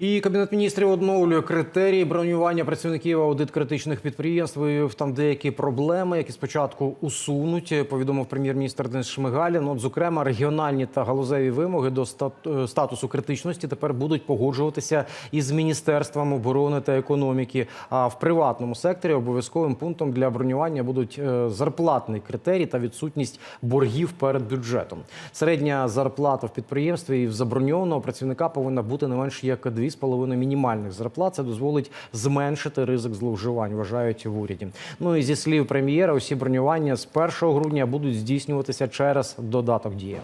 І кабінет міністрів оновлює критерії бронювання працівників аудит критичних підприємств. Виявив там деякі проблеми, які спочатку усунуть. Повідомив прем'єр-міністр Денис Шмигаль. Ну, от, зокрема, регіональні та галузеві вимоги до е, статусу критичності тепер будуть погоджуватися із міністерством оборони та економіки. А в приватному секторі обов'язковим пунктом для бронювання будуть е, зарплатний критерій та відсутність боргів перед бюджетом. Середня зарплата в підприємстві і в заброньованого працівника повинна бути не менш як 2,5 мінімальних зарплат. Це дозволить зменшити ризик зловживань, вважають в уряді. Ну і зі слів прем'єра, усі бронювання з 1 грудня будуть здійснюватися через додаток дія.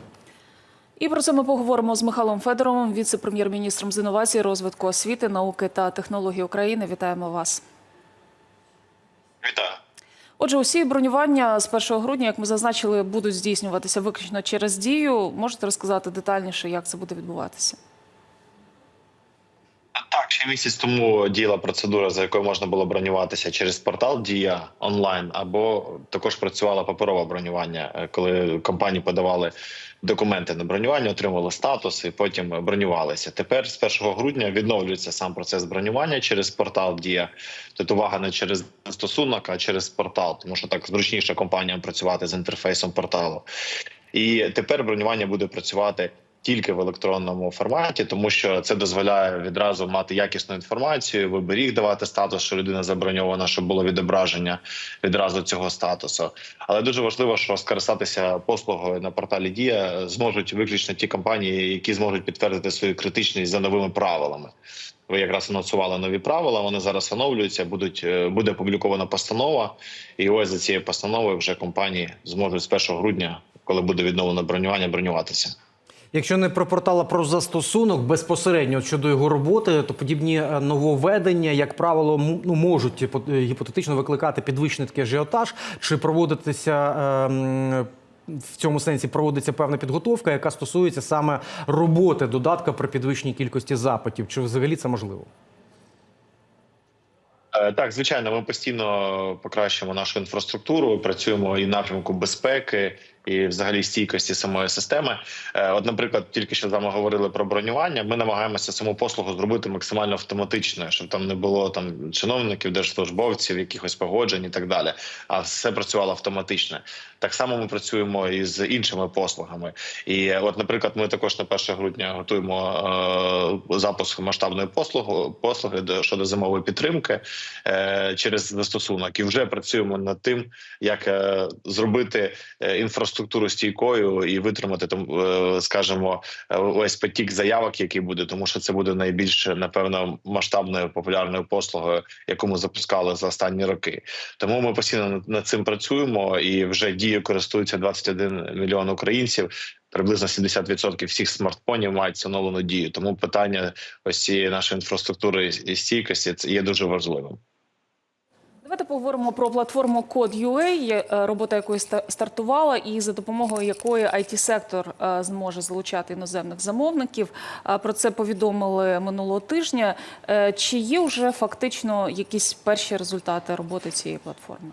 І про це ми поговоримо з Михайлом Федоровим, віце-прем'єр-міністром з інновацій, розвитку освіти, науки та технологій України. Вітаємо вас. Вітаю. Отже, усі бронювання з 1 грудня, як ми зазначили, будуть здійснюватися виключно через дію. Можете розказати детальніше, як це буде відбуватися? Так, ще місяць тому діяла процедура, за якою можна було бронюватися через портал Дія онлайн, або також працювало паперове бронювання, е, коли компанії подавали документи на бронювання, отримували статус і потім бронювалися. Тепер з 1 грудня відновлюється сам процес бронювання через портал Дія. Тут увага не через застосунок, а через портал, тому що так зручніше компаніям працювати з інтерфейсом порталу. І тепер бронювання буде працювати тільки в електронному форматі, тому що це дозволяє відразу мати якісну інформацію, виберіг давати статус, що людина заброньована, щоб було відображення відразу цього статусу. Але дуже важливо, що скористатися послугою на порталі Дія зможуть виключно ті компанії, які зможуть підтвердити свою критичність за новими правилами. Ви якраз анонсували нові правила. Вони зараз оновлюються. Будуть е, буде опублікована постанова, і ось за цією постановою вже компанії зможуть з 1 грудня, коли буде відновлено бронювання, бронюватися. Якщо не про портал, а про застосунок безпосередньо щодо його роботи, то подібні е, нововведення, як правило, ну, можуть гіпо- е, гіпотетично викликати підвищений такий ажіотаж, чи проводитися. ем, В цьому сенсі проводиться певна підготовка, яка стосується саме роботи додатка при підвищеній кількості запитів. Чи взагалі це можливо? Е, Так, звичайно, ми постійно покращуємо нашу інфраструктуру, працюємо і в напрямку безпеки, і взагалі стійкості самої системи. Е, От, наприклад, тільки що з вами говорили про бронювання. Ми намагаємося саму послугу зробити максимально автоматичною, щоб там не було там чиновників, держслужбовців, якихось погоджень і так далі. А все працювало автоматично. Так само ми працюємо і з іншими послугами. І от, наприклад, ми також на 1 грудня готуємо е, запуск масштабної послуги послуги до- щодо зимової підтримки е, через застосунок, і вже працюємо над тим, як е, зробити е, інфраструктуру стійкою і витримати там, е, скажімо, ось потік заявок, який буде, тому що це буде найбільш напевно масштабною популярною послугою, яку ми запускали за останні роки. Тому ми постійно над цим працюємо і вже дією користуються 21 мільйон українців. Приблизно 70% всіх смартфонів мають встановлену дію. Тому питання ось цієї нашої інфраструктури і стійкості це є дуже важливим. Давайте поговоримо про платформу Code.ua, е, робота якої ста- стартувала, і за допомогою якої IT-сектор е, зможе залучати іноземних замовників. Е, Про це повідомили минулого тижня. Чи є вже фактично якісь перші результати роботи цієї платформи?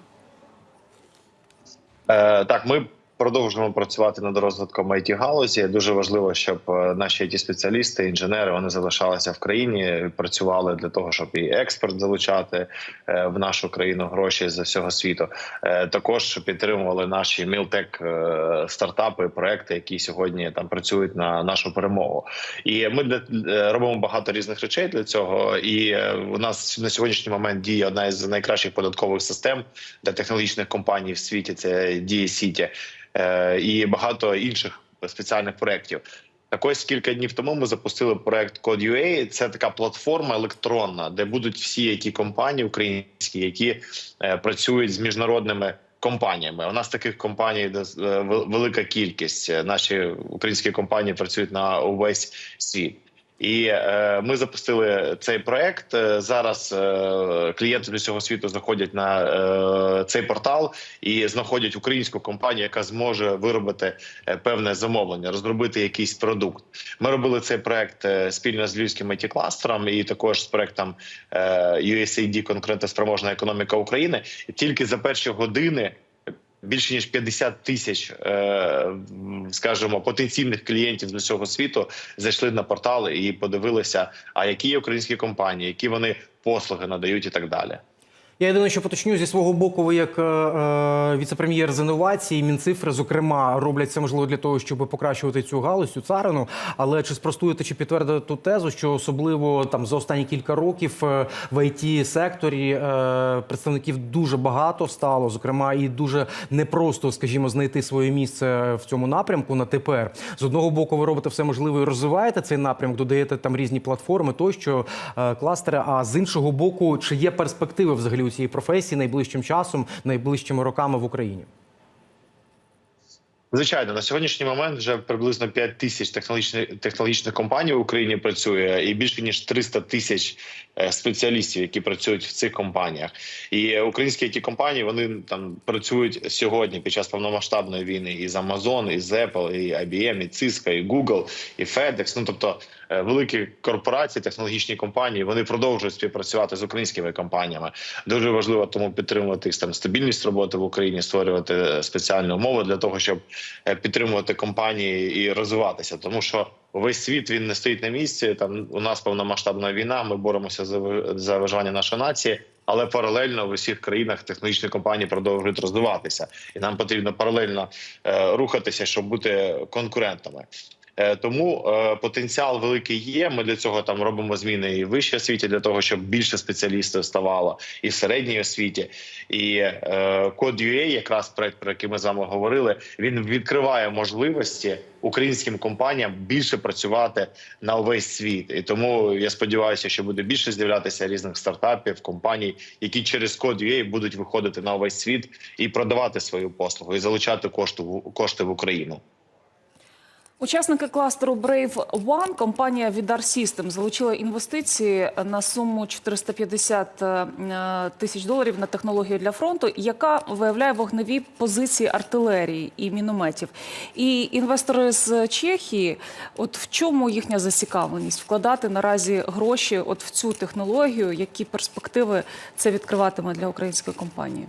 Е, так, ми продовжуємо працювати над розвитком it галузі. Дуже важливо, щоб е, наші it спеціалісти, інженери вони залишалися в країні, працювали для того, щоб і експорт залучати е, в нашу країну гроші з всього світу. Е, також підтримували наші мілтек стартапи, проекти, які сьогодні там працюють на нашу перемогу. І ми для- робимо багато різних речей для цього. І у нас на сьогоднішній момент діє одна із найкращих податкових систем для технологічних компаній в світі. Це діє Сіті і багато інших спеціальних проєктів. Так ось кілька днів тому ми запустили проект Code.ua. Це така платформа електронна, де будуть всі які компанії українські, які е, працюють з міжнародними компаніями. У нас таких компаній е, велика кількість. Е, Наші українські компанії працюють на увесь світ. І е, ми запустили цей проект. Е, Зараз е, клієнти з усього світу заходять на е, цей портал і знаходять українську компанію, яка зможе виробити е, певне замовлення, розробити якийсь продукт. Ми робили цей проект е, спільно з львівським it кластером і також з проектом е, USAID конкурентоспроможна економіка України. Тільки за перші години більше ніж 50 тисяч, е, скажімо, потенційних клієнтів з усього світу зайшли на портал і подивилися, а які є українські компанії, які вони послуги надають, і так далі. Я єдине, що поточню зі свого боку, ви як е, е, віце-прем'єр з інновацій, мінцифри, зокрема, роблять це можливо для того, щоб покращувати цю галузь, цю царину. Але чи спростуєте чи підтвердите ту тезу, що особливо там за останні кілька років е, в it секторі е, представників дуже багато стало, зокрема, і дуже непросто, скажімо, знайти своє місце в цьому напрямку на тепер. З одного боку, ви робите все можливе і розвиваєте цей напрямок, додаєте там різні платформи, тощо е, кластери. А з іншого боку, чи є перспективи взагалі у цієї професії найближчим часом, найближчими роками в Україні? Звичайно, на сьогоднішній момент вже приблизно 5 тисяч технологічних технологічних компаній в Україні працює, і більше ніж 300 тисяч е, спеціалістів, які працюють в цих компаніях. І українські ті компанії вони там працюють сьогодні під час повномасштабної війни і з Amazon, і з Apple, і IBM, і Cisco, і Google, і FedEx. Ну тобто великі корпорації, технологічні компанії, вони продовжують співпрацювати з українськими компаніями. Дуже важливо тому підтримувати там стабільність роботи в Україні, створювати е, спеціальні умови для того, щоб е, підтримувати компанії і розвиватися, тому що. Весь світ він не стоїть на місці. Там у нас повномасштабна війна. Ми боремося за за виживання нашої нації, але паралельно в усіх країнах технологічні компанії продовжують розвиватися, і нам потрібно паралельно е, рухатися, щоб бути конкурентами. Е, Тому е, потенціал великий є. Ми для цього там робимо зміни і в вищій освіті для того, щоб більше спеціалістів ставало, і в середній освіті. І е, код UA, якраз проект, про який ми з вами говорили, він відкриває можливості українським компаніям більше працювати на увесь світ. І тому я сподіваюся, що буде більше з'являтися різних стартапів, компаній, які через код UA будуть виходити на увесь світ і продавати свою послугу, і залучати кошти в кошти в Україну. Учасники кластеру Brave One, компанія Vidar System залучила інвестиції на суму 450 е, тисяч доларів на технологію для фронту, яка виявляє вогневі позиції артилерії і мінометів. І інвестори з Чехії, от в чому їхня зацікавленість вкладати наразі гроші от в цю технологію, які перспективи це відкриватиме для української компанії?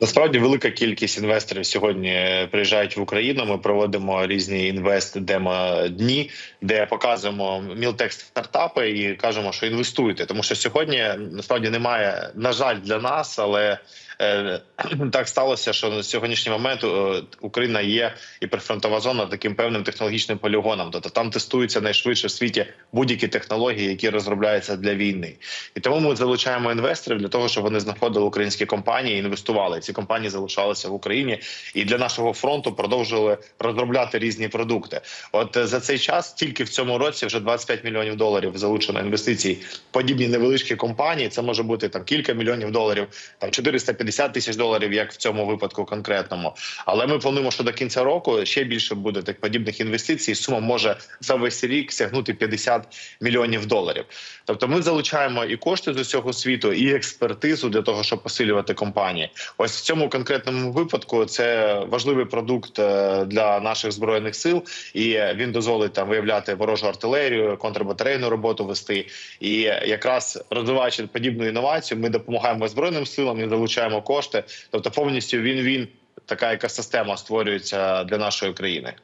Насправді велика кількість інвесторів сьогодні е, приїжджають в Україну. Ми проводимо різні інвест демо дні, де показуємо мілтек стартапи і кажемо, що інвестуйте, тому що сьогодні насправді немає на жаль для нас, але так сталося, що на сьогоднішній момент е, Україна є і прифронтова зона таким певним технологічним полігоном. Тобто там тестуються найшвидше в світі будь-які технології, які розробляються для війни. І тому ми залучаємо інвесторів для того, щоб вони знаходили українські компанії, і інвестували. Ці компанії залишалися в Україні і для нашого фронту продовжували розробляти різні продукти. От е, за цей час тільки в цьому році вже 25 мільйонів доларів залучено інвестицій. Подібні невеличкі компанії. Це може бути там кілька мільйонів доларів, там 450 тисяч доларів, як в цьому випадку конкретному. Але ми плануємо, що до кінця року ще більше буде так подібних інвестицій. Сума може за весь рік сягнути 50 мільйонів доларів. Тобто, ми залучаємо і кошти з усього світу, і експертизу для того, щоб посилювати компанії. Ось в цьому конкретному випадку це важливий продукт е, для наших збройних сил, і він дозволить там виявляти ворожу артилерію, контрбатарейну роботу вести. І якраз розвиваючи подібну інновацію, ми допомагаємо збройним силам і залучаємо кошти. Тобто, повністю він він така екосистема створюється для нашої країни.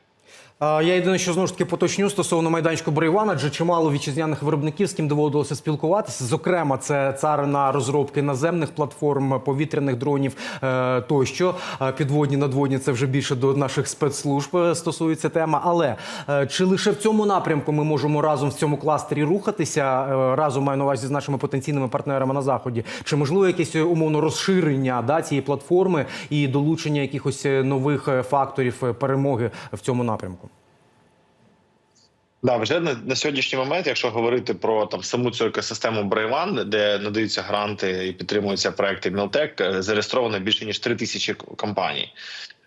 Я єдине, що знову ж таки поточню стосовно майданчику Брейвана, адже чимало вітчизняних виробників, з ким доводилося спілкуватися. Зокрема, це царина розробки наземних платформ, повітряних дронів е, тощо. Підводні, надводні це вже більше до наших спецслужб е, стосується тема. Але е, чи лише в цьому напрямку ми можемо разом в цьому кластері рухатися? Разом маю на увазі з нашими потенційними партнерами на заході? Чи можливо якесь умовно розширення да, цієї платформи і долучення якихось нових факторів перемоги в цьому напрямку? Да, вже на, на сьогоднішній момент, якщо говорити про там саму цю екосистему Брейван, де надаються гранти і підтримуються проекти Мілтек, зареєстровано більше ніж 3 тисячі компаній.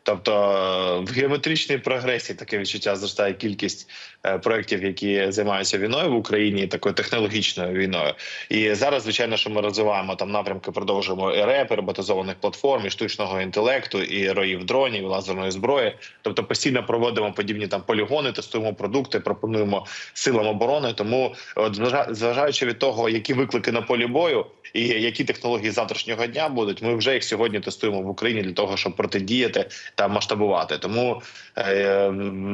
Тобто е, в геометричній прогресії таке відчуття зростає кількість е, проєктів, які займаються війною в Україні, такою технологічною війною. І зараз, звичайно, що ми розвиваємо там напрямки, продовжуємо РЕП, і роботизованих платформ, і штучного інтелекту, і роїв дронів, і лазерної зброї. Тобто постійно проводимо подібні там полігони, тестуємо продукти, пропонуємо силам оборони. Тому, от зважаючи від того, які виклики на полі бою і які технології завтрашнього дня будуть, ми вже їх сьогодні тестуємо в Україні для того, щоб протидіяти та масштабувати. Тому е,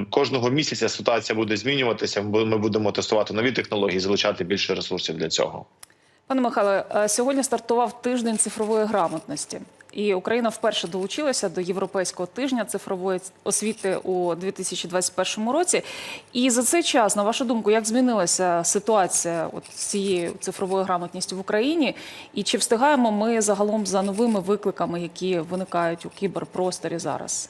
кожного місяця ситуація буде змінюватися. Ми будемо тестувати нові технології, залучати більше ресурсів для цього. Пане Михайле, е, сьогодні стартував тиждень цифрової грамотності. І Україна вперше долучилася до європейського тижня цифрової освіти у 2021 році. І за цей час, на вашу думку, як змінилася ситуація от з цією цифровою грамотністю в Україні? І чи встигаємо ми загалом за новими викликами, які виникають у кіберпросторі зараз?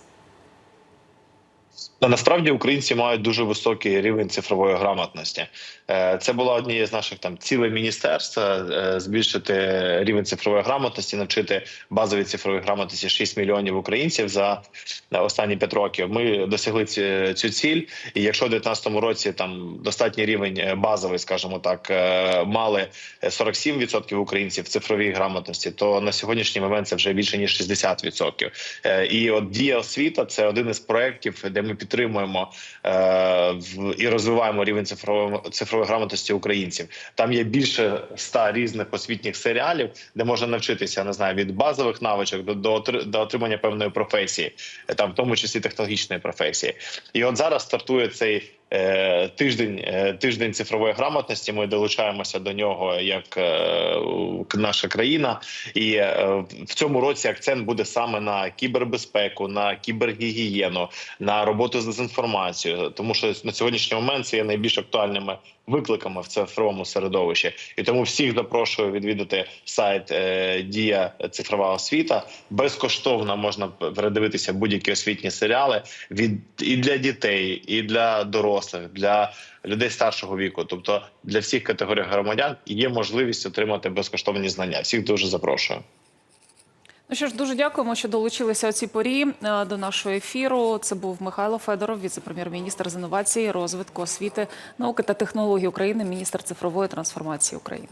Насправді українці мають дуже високий рівень цифрової грамотності. Е, Це була однією з наших там цілей міністерства е, збільшити рівень цифрової грамотності, навчити базовій цифровій грамотності 6 мільйонів українців за е, останні 5 років. Ми досягли цю ціль. І якщо в 2019 році там достатній рівень базовий, скажімо так, мали 47% українців в цифровій грамотності, то на сьогоднішній момент це вже більше ніж 60%. Е, І от дія освіта це один із проєктів, де ми підтримуємо е, і розвиваємо рівень цифрової цифрової грамотності українців. Там є більше ста різних освітніх серіалів, де можна навчитися, не знаю, від базових навичок до, до, до отримання певної професії, там в тому числі технологічної професії. І от зараз стартує цей. Е, Тиждень е, тиждень цифрової грамотності. Ми долучаємося до нього як е, наша країна, і в цьому році акцент буде саме на кібербезпеку, на кібергігієну, на роботу з дезінформацією, тому що на сьогоднішній момент це є найбільш актуальними викликами в цифровому середовищі. І тому всіх запрошую відвідати сайт е, Дія цифрова освіта. Безкоштовно можна передивитися будь-які освітні серіали від і для дітей, і для дорослих, для людей старшого віку. Тобто для всіх категорій громадян є можливість отримати безкоштовні знання. Всіх дуже запрошую. Ну що ж, дуже дякуємо, що долучилися у цій порі е, до нашого ефіру. Це був Михайло Федоров, віце-прем'єр-міністр з інновації, розвитку освіти, науки та технологій України, міністр цифрової трансформації України.